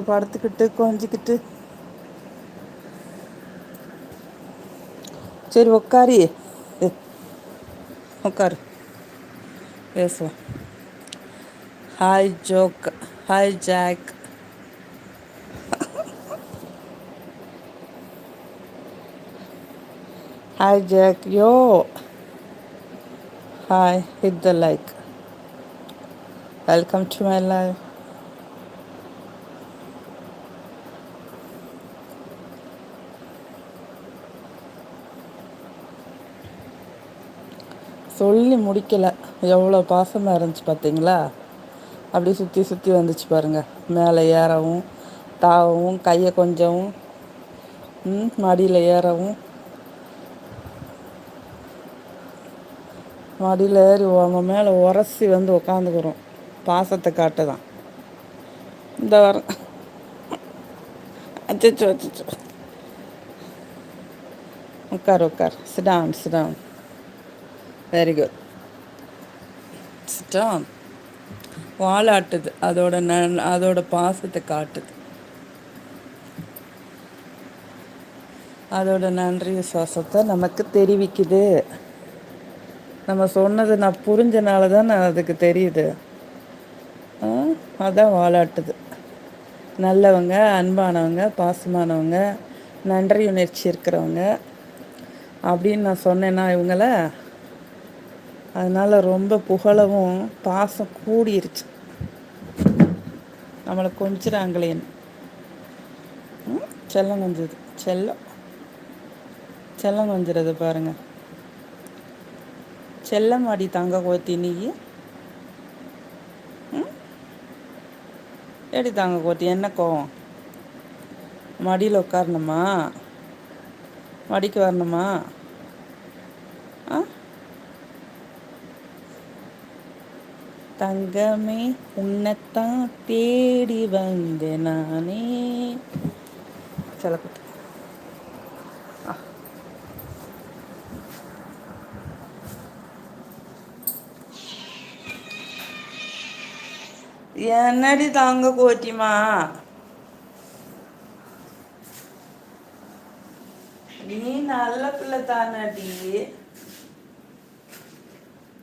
படுத்துக்கிட்டு கொஞ்சிக்கிட்டு சரி உக்காரி உக்காரு பேசுவோம் hi Jack hi Jack hi Jack yo hi hit the like welcome to my life சொல்லி முடிக்கலை. எவ்வளோ பாசமாக இருந்துச்சு பார்த்தீங்களா அப்படி சுற்றி சுற்றி வந்துச்சு பாருங்கள் மேலே ஏறவும் தாவவும் கையை கொஞ்சவும் மடியில் ஏறவும். மடியில் ஏறி அவங்க மேலே உரசி வந்து உக்காந்துக்கிறோம். பாசத்தை காட்ட தான் இந்த வர அச்சோ அச்சோ உட்கார் உட்கார். Sit down sit down very good sit down வாலாட்டுது. அதோட ந அதோட பாசத்தை காட்டுது. அதோட நன்றி விசுவாசத்தை நமக்கு தெரிவிக்குது. நம்ம சொன்னது நான் புரிஞ்சனால தான் நான் அதுக்கு தெரியுது. அதான் வாலாட்டுது. நல்லவங்க அன்பானவங்க பாசமானவங்க நன்றி உணர்ச்சி இருக்கிறவங்க அப்படின்னு நான் சொன்னேன்னா இவங்கள? அதனால் ரொம்ப புகழவும் பாசம் கூடிருச்சு. நம்மளை கொஞ்சிறாங்களேன்னு செல்லம் கொஞ்சது. செல்லம். செல்லம் கொஞ்சிறது பாருங்கள் செல்லம் அடி தங்க கோத்தி நீ. எடி தாங்க கோத்தி என்ன கோவம்? மடியில் உட்காரணுமா? மடிக்கு வரணுமா? ஆ? தங்கமே உன்னைத்தான் தேடி வந்த நானே. செலக்குட்டி என்னடி தாங்க கோட்டிமா? நீ நல்ல பிள்ளை தானடி.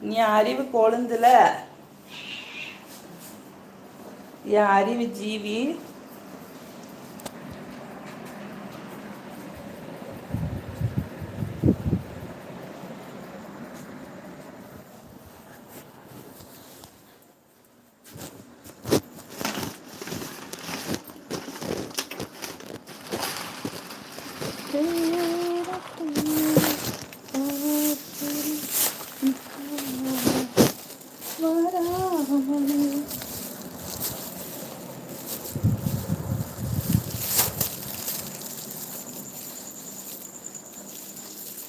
நீ அறிவு கொழுந்துல. என் அறிவு ஜீவி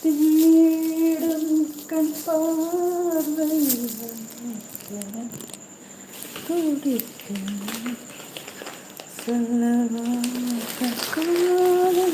തേടും കൺപാർവൈ കുടിക്കും. സലവാ കാലം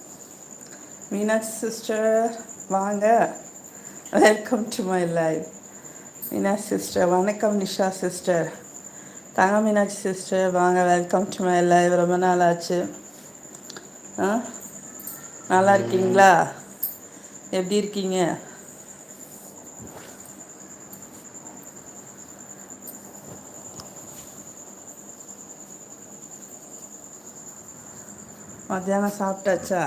மீனாட்சி சிஸ்டர் வாங்க. Welcome to my life Meenakshi sister வணக்கம் நிஷா சிஸ்டர். தங்க மீனாட்சி சிஸ்டர் வாங்க. வெல்கம் டு மை லைஃப் ரொம்ப நாள் ஆச்சு ஆ? நல்லா இருக்கீங்களா? எப்படி இருக்கீங்க? மத்தியானம் சாப்பிட்டாச்சா?